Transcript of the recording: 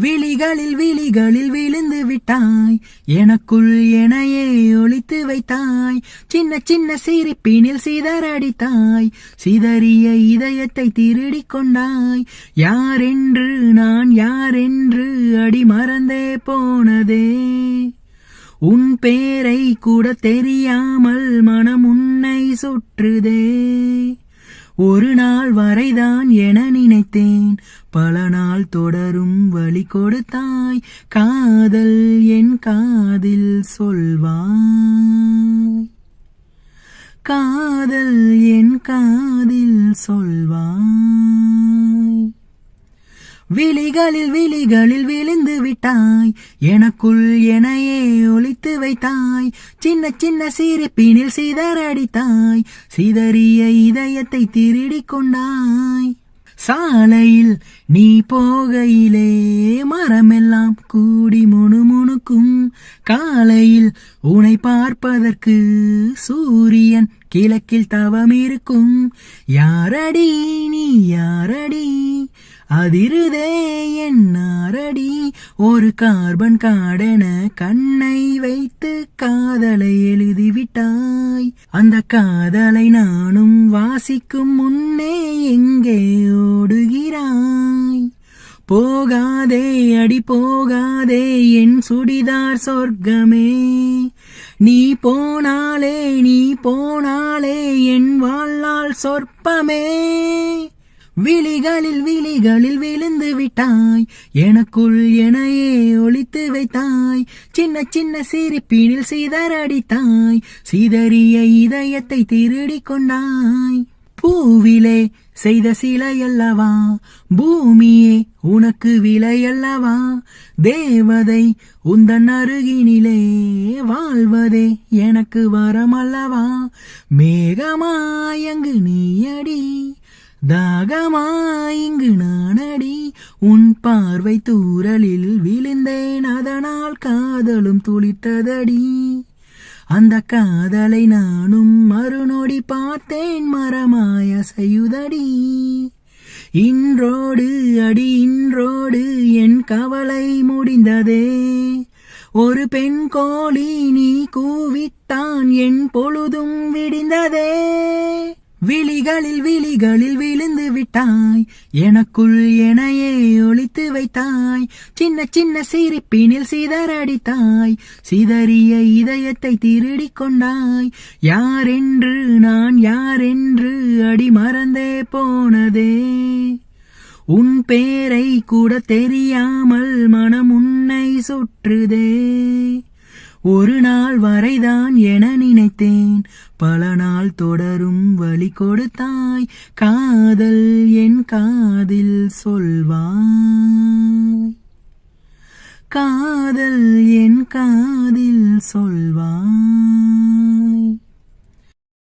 விழிகளில் விழிகளில் விழுந்து விட்டாய். எனக்குள் எனையே ஒளித்து வைத்தாய். சின்ன சின்ன சிரிப்பினில் சிதறடித்தாய் சிதறிய இதயத்தை திருடிக் கொண்டாய். யாரென்று நான் யாரென்று அடி மறந்தே போனதே. உன் பேரை கூட தெரியாமல் மனம் உன்னை சுற்றுதே. ஒரு நாள் வரைதான் என நினைத்தேன். பல நாள் தொடரும் வழி கொடுத்தாய். காதல் என் காதில் சொல்வாய். காதல் என் காதில் சொல்வாய். விழிகளில் விழிகளில் விழுந்து விட்டாய். எனக்குள் எனையே ஒளித்து வைத்தாய். சின்ன சின்ன சிரிப்பினில் சிதறடித்தாய். சிதறிய இதயத்தை திருடி கொண்டாய். சாலையில் நீ போகையிலே மரமெல்லாம் கூடி முணுமுணுக்கும். காலையில் உனை பார்ப்பதற்கு சூரியன் கிழக்கில் தவம் இருக்கும் யாரடி நீ யாரடி? அதிருதே என் ஒரு கார்பன் காடென கண்ணை வைத்து காதலை எழுதிவிட்டாய். அந்த காதலை நானும் வாசிக்கும் முன்னே எங்கே ஓடுகிறாய்? போகாதே அடி போகாதே என் சுடிதார் சொர்க்கமே. நீ போனாலே நீ போனாலே என் வாழ்நாள் சொற்பமே விழிகளில் விழிகளில் விழுந்து விட்டாய். எனக்குள் எனையே ஒழித்து வைத்தாய். சின்ன சின்ன சிரிப்பினில் சிதறடித்தாய் சிதறிய இதயத்தை திருடி கொண்டாய். பூவிலே செய்த சிலையல்லவா? பூமியே உனக்கு விலையல்லவா? தேவதை உந்தன் அருகினிலே வாழ்வதே எனக்கு வரமல்லவா? மேகமாயங்கு நீயடி தாகமாயிங்கு நானடி உன் பார்வை தூரலில் விழுந்தேன் அதனால் காதலும் துளித்ததடி. அந்த காதலை நானும் மறுநொடி பார்த்தேன் மரமாய செய்யுதடி இன்றோடு அடி இன்றோடு என் கவலை முடிந்ததே. ஒரு பெண் கோழி நீ கூவித்தான் என் பொழுதும் விடிந்ததே. விழிகளில் விழிகளில் விழுந்து விட்டாய். எனக்குள் எனையே ஒளித்து வைத்தாய். சின்ன சின்ன சிரிப்பினில் சிதறடித்தாய் சிதறிய இதயத்தை திருடி கொண்டாய். யாரென்று நான் யாரென்று அடி மறந்தே போனதே. உன் பேரை கூட தெரியாமல் மனம் உன்னை சுற்றுதே. ஒரு நாள் வரைதான் என நினைத்தேன். பல நாள் தொடரும் வழி கொடுத்தாய். காதல் என் காதில் சொல்வாய். காதல் என் காதில் சொல்வாய்.